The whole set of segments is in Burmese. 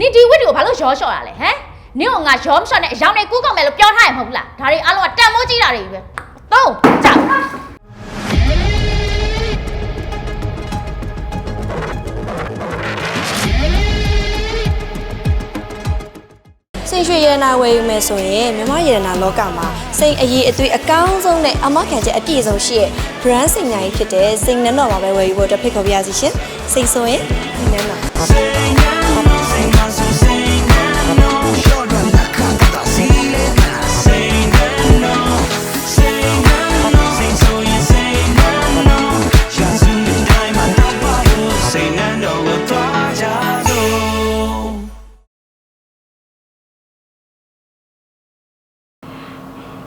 နင်ဒီဝိတ္တူကိုဘာလို့ရောလျှော့ရလဲဟမ်နင်ကငါရောမလျှော့နဲ့အယောင်နဲ့ကူးကောက်မယ်လို့ပြောထားရမဟုတ်ဘူးလားဒါတွေအားလုံးကတန်မိုးကြီးတာတွေပဲသုံးကြောက်စိတ်ရွှေရတနာဝယ်ယူမယ်ဆိုရင်မြမရတနာလောကမှာစိတ်အရေးအသွေးအကောင်းဆုံးနဲ့အမခံချက်အပြည့်စုံရှိတဲ့ brand စိန်ညာကြီးဖြစ်တဲ့စိန်နန်းတော်မှာပဲဝယ်ယူဖို့အတွက်ဖိတ်ခေါ်ပါရစေရှင်စိတ်ဆိုရင်ဒီနန်းတော်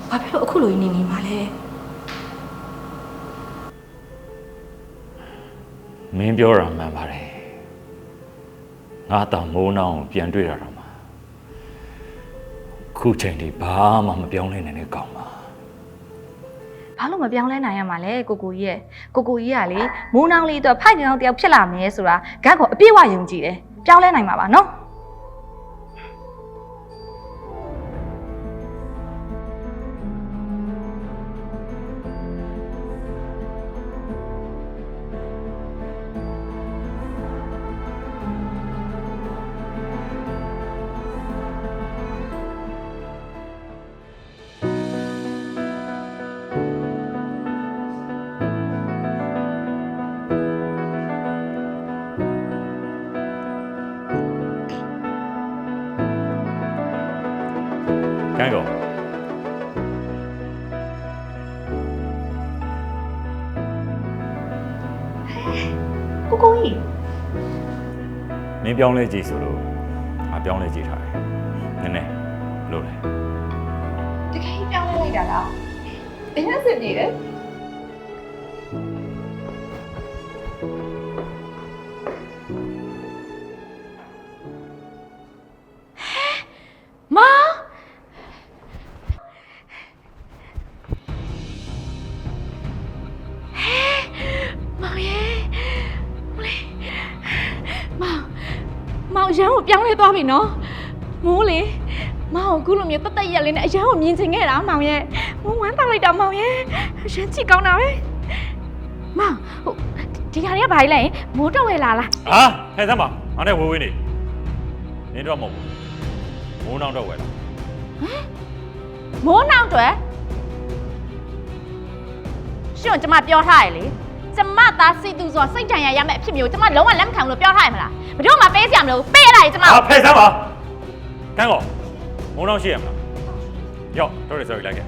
ဘာဖြစ်လို့အခုလိုနေနေမှာလဲမင်းပြောတာမှန်ပါတယ်ငါတောင်မိုးနောင်ကိုပြန်တွေ့ရတာမှာခုချိန်ဒီဘာမှမပြောင်းလဲနိုင်တဲ့ကောင်ပါဘာလို့မပြောင်းလဲနိုင်ရမှာလဲကိုကိုကြီးရဲ့ကိုကိုကြီးကလေမိုးနှောင်းလေးအတွက်ဖိုက်ကောင်တယောက်ဖြစ်လာမယ်ဆိုတာဂတ်ကအပြည့်ဝယုံကြည်တယ်ပြောင်းလဲနိုင်မှာပါနော် မင်းပြောင်းလဲကြည့်ဆိုလို့ငါပြောင်းလဲကြည့်ထားတယ်နည်းနည်းလို့လေတကယ်ကြီးပြောင်းလဲလိုက်တာလားအရင်စစ်ပြေတ ပြောင်းလဲသွားပြီနော်မိုးလေမောင်ကိုအခုလိုမျိုးတက်တက်ရက်လေးနဲ့အရန်ကိုမြင်ချင်ခဲ့တာမောင်ရဲ့မိုးဝမ်းတောက်လိုက်တာမောင်ရဲ့ရန်ချစ်ကောင်းတာပဲမောင်ဟိုဒီဟာတွေကဘာကြီးလဲမိုးတော့ဝဲလာလားဟာဟဲ့သမ်းပါငါနဲ့ဝေးဝေးနေနင်းတော့မဟုတ်ဘူးမိုးနောင်တော့ဝယ်လာမိုးနောက်တွေရှင်ကကျမပြောထားရလေ ကျမသားစိတ်သူဆိုစိတ်တန်ရရမယ့်အဖြစ်မျိုးကျမလုံးဝလက်မခံဘူးလို့ပြောထားရမလားဘယ်တော့မှပေးစရာမလိုပေးရတာလေကျမဟာဖဲ့သမ်းပါကန်းကောင်မိုးနောင်ရှိရမလားယော့တော်ရ sorry လိုက်ခဲ့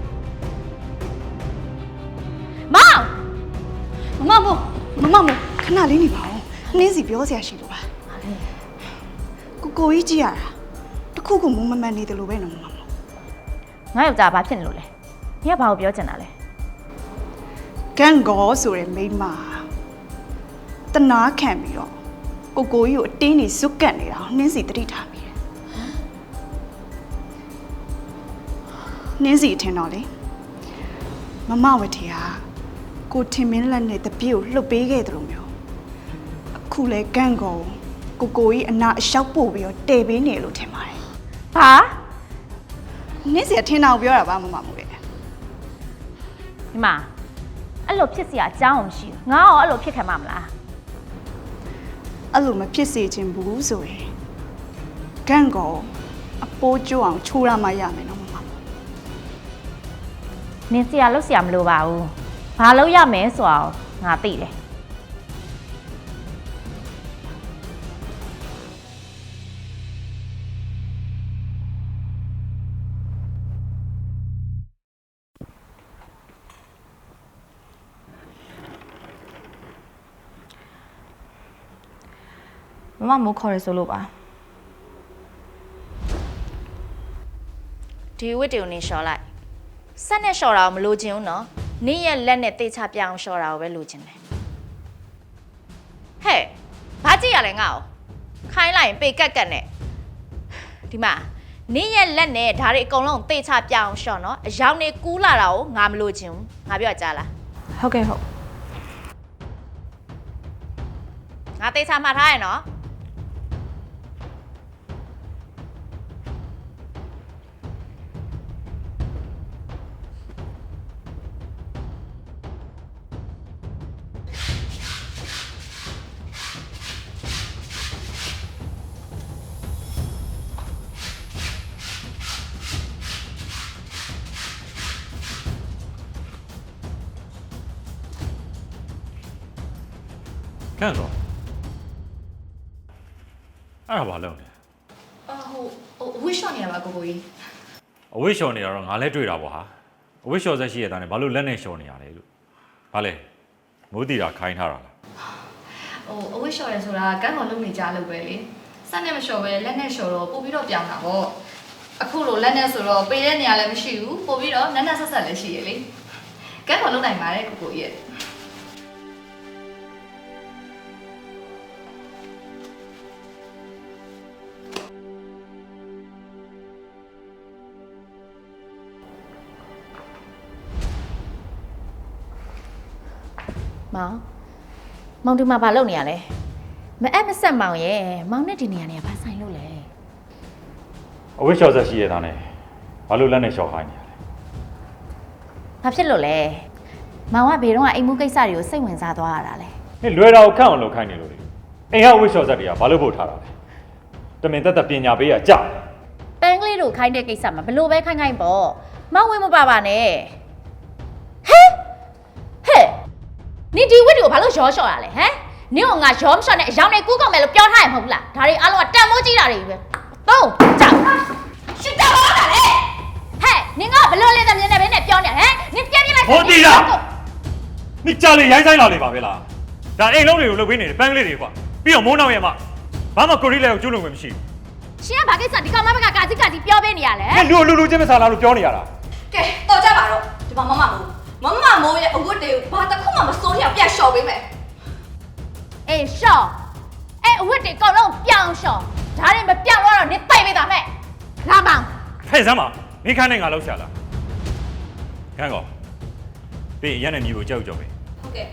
မောင်မမမမမခဏလေးနေပါဦးနှင်းစီပြောစရာရှိလို့ပါကိုကိုကြီးကြည့်ရတာတစ်ခုခုမုံမမှန်နေတယ်လို့ပဲနော်မမငါယောက်ျားဘာဖြစ်နေလို့လဲညီကဘာကိုပြောချင်တာလဲ ကန်ဂေါ်ဆိုတဲ့မိန်းမတနာခံပြီးတော့ကိုကိုကြီးကိုအတင်းနေဇွတ်ကတ်နေတာကိုနှင်းစီတတိထားမိတယ်နှင်းစီအထင်တော့လေမမဝတီဟာကိုထင်မင်းလက်နဲ့တပြည့်ကိုလှုပ်ပေးခဲ့တယ်လို့မျိုးအခုလဲကန်ဂေါ်ကိုကိုကြီးအနာအလျှောက်ပို့ပြီးတော့တဲပေးနေလို့ထင်ပါတယ်ဘာနင်းစီကထင်းတောင်ပြောတာပါမမမို့လေဒီမှာ အဲ့လိုဖြစ်စရာအကြောင်းမရှိဘူးငါရောအဲ့လိုဖြစ်ခံမှာမလားအဲ့လိုမဖြစ်စေချင်ဘူးဆိုရင်ဂန့်ကောအပိုးကျိုးအောင်ချိုးရမှရမယ်နော်မမနင်စရာလို့စရာမလိုပါဘူးဘာလို့ရမယ်ဆိုတော့ငါသိတယ် မမမိုးခေါ်ရဆိုလို့ပါဒီဝတ်တွေကိုနင်လျှော်လိုက်ဆက်နဲ့လျှော်တာကိုမလိုချင်ဘူးနော်နင်ရဲ့လက်နဲ့တိတ်ချပြအောင်လျှော်တာကိုပဲလိုချင်တယ်ဟဲ့ဘာကြည့်ရလဲငါ့ကိုခိုင်းလိုက်ရင်ပေကက်ကက်နဲ့ဒီမှာနင်ရဲ့လက်နဲ့ဓာတ်တွေအကုန်လုံးတိတ်ချပြအောင်လျှော်နော်အယောင်နေကူးလာတာကိုငါမလိုချင်ဘူးငါပြောကြလားဟုတ်ကဲ့ဟုတ်ငါတိတ်ချမှတ်ထားရနော် ခန့်တော့အဲ့ဒါဘာလုပ်လဲအဟိုဟိုဝစ်ရှော့နေရပါကိုကိုကြီးအဝိရှော်နေရတော့ငါလည်းတွေ့တာပေါ့ဟာအဝိရှော်ဆက်ရှိရတာနဲ့ဘာလို့လက်နဲ့ရှော်နေရလဲလို့ဘာလဲမိုးတီတာခိုင်းထားတာလားဟိုအဝစ်ရှော့ရဲဆိုတာကန်းကောင်လုံးနေကြလို့ပဲလေစက်နဲ့မလျှော်ပဲလက်နဲ့လျှော်တော့ပို့ပြီးတော့ပြောင်းတာပေါ့အခုလိုလက်နဲ့ဆိုတော့ပေးတဲ့နေရာလည်းမရှိဘူးပို့ပြီးတော့နက်နက်ဆက်ဆက်လည်းရှိရလေကန်းကောင်လုံးနိုင်ပါတယ်ကိုကိုကြီးရဲ့ မောင်မောင်ဒီမှာဘာလုပ်နေရလဲမအပ်မဆက်မောင်ရဲ့မောင်နဲ့ဒီနေရာနေရာဘာဆိုင်လို့လဲအဝိရှော်ဆက်ရှိရတာနဲ့ဘာလို့လက်နဲ့ရှော်ခိုင်းနေရလဲဘာဖြစ်လို့လဲမောင်ကဘေတော့ကအိမ်မှုကိစ္စတွေကိုစိတ်ဝင်စားသွားရတာလဲနေလွယ်တာကိုခန့်အောင်လုပ်ခိုင်းနေလို့လေအိမ်ကအဝိရှော်ဆက်တွေကဘာလို့ပို့ထားတာလဲတမင်တက်တက်ပညာပေးရကြတယ်ပန်းကလေးတို့ခိုင်းတဲ့ကိစ္စမှာဘလို့ပဲခိုင်းခိုင်းပေါ့မောင်ဝင်မပါပါနဲ့ နေဒီဝစ်တွေကိုဘာလို့ရောလျှော်ရလဲဟမ်နင့်ကငါရောမလျှော်နဲ့အယောင်နဲ့ကူးကောက်မယ်လို့ပြောထားရမဟုတ်ဘူးလားဒါတွေအားလုံးကတန်မိုးကြီးတာတွေပဲသုံးကြောက်ရှစ်တော့လာလေဟဲ့နင်ကဘလို့လဲတမြင်နေပဲနဲ့ပြောနေဟမ်နင်ပြပြလိုက်ဟောတီတာနိကြလေရိုင်းဆိုင်လာလေပါပဲလားဒါအိမ်လုံးတွေကိုလုပ်ပေးနေတယ်ပန်းကလေးတွေကွာပြီးတော့မိုးနောက်ရဲ့မှာဘာမှကိုရီးလဲကိုကျွလို့ဝင်မရှိဘူးရှင်ကဘာကိစ္စဒီကောင်မဘကကာကြီးကာကြီးပြောပေးနေရလဲ။အဲ့လူလူလူချင်းမစားလားလို့ပြောနေရတာ ကဲတော်ကြပါတော့ဒီမှာမမမိုးမမမိုးရဲ့အဝတ်တွေကိုဘာတစ်ခုမှမ စိုးရပြတ်လျှော်ပေးမယ်အေးရှော့အဲ့အဝတ်တွေအကုန်လုံးပြောင်းရှော့ဒါတွေမပြောင်းတော့နင်တိတ်ပေးတာမဲ့လာမောင်။ဖဲ့စမ်းပါ။မိခန်းနဲ့ငါလောက်ရှာလား။ခန်းကော။ပြီးရင်ရက်နဲ့ညီကိုကြောက်ကြောက်ပဲဟုတ်ကဲ့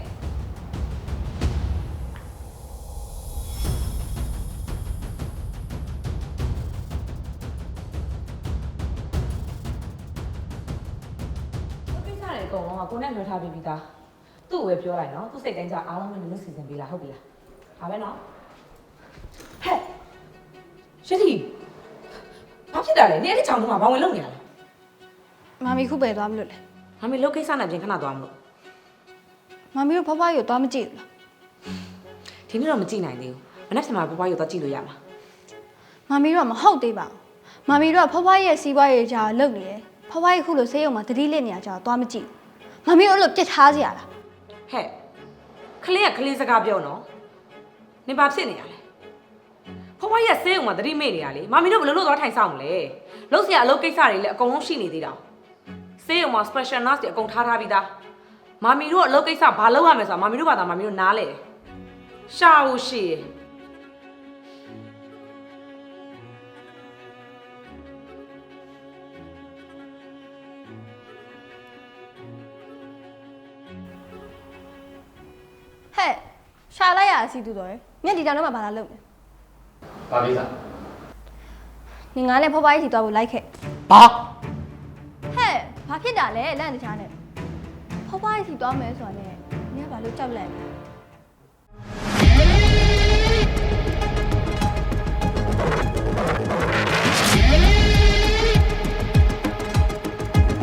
ကိစ္စတွေအကုန်လုံးကကိုနဲ့လွှဲထားပြီးပြီသား သူ့ကိုပဲပြောလိုက်နော်သူ့စိတ်တိုင်းကြအားလုံးနဲ့လည်းစီစဉ်ပေးလားဟုတ်ပြီလားဒါပဲနော်ဟဲ့ရှစ်တီဘာဖြစ်တာလဲနေရာချောင်းတော့ဘာဝင်လုံနေရလဲမမီခုပဲသွားမလို့လေမမေလုတ်ကိစ္စနဲ့ပြင်ခဏသွားမလို့မမီတို့ဖွားဖွားကိုသွားမကြည့်ဘူးလားဒီနေ့တော့မကြည့်နိုင်သေးဘူးမနေ့ကမှဘဘရွသွားကြည့်လို့ရမှာမမီတို့ကမဟုတ်သေးပါဘူးမမီတို့ကဖွားဖွားရဲ့စီးပွားရေးကြာလုပ်နေတယ်ဖွားဖွားရဲ့ခုလိုဆေးရုံမှာတတိလက်နေရကြာသွားမကြည့်ဘူးမမီတို့အဲ့လိုပြစ်ထားစီရလား ဟဲ့ခလေးကခလေးစကားပြောနော်နေဘာဖြစ်နေရလဲဘဘရဲ့ဆေးုံမှာတတိမေ့နေရလေမမီတို့ဘယ်လိုလုပ်သွားထိုင်ဆောင်မလဲလုတ်စရာအလုပ်ကိစ္စတွေလည်းအကုန်လုံးရှိနေသေးတာဆေးုံမှာ special nurse တွေအကုန်ထားထားပြီးသားမမီတို့အလုပ်ကိစ္စဘာလုပ်ရမလဲဆိုတာမမီတို့ဘာသာမမီတို့နားလဲတယ်ရှာဖို့ရှိရ ရှာလိုက်ရအစီတူတော်ရယ်မြက်ဒီတောင်ထဲမှာဘာလာလုပ်။ဘာကိစ္စလဲငင်ငါနဲ့ဖော်ပါကြီးစီသွားဖို့လိုက်ခဲ့။ဘာဟဲ့ဘာဖြစ်တာလဲလန့်တခြားနဲ့ဖော်ပါကြီးစီသွားမယ်ဆိုတာနဲ့နင်ကဘာလို့ကြောက်လန့်လဲ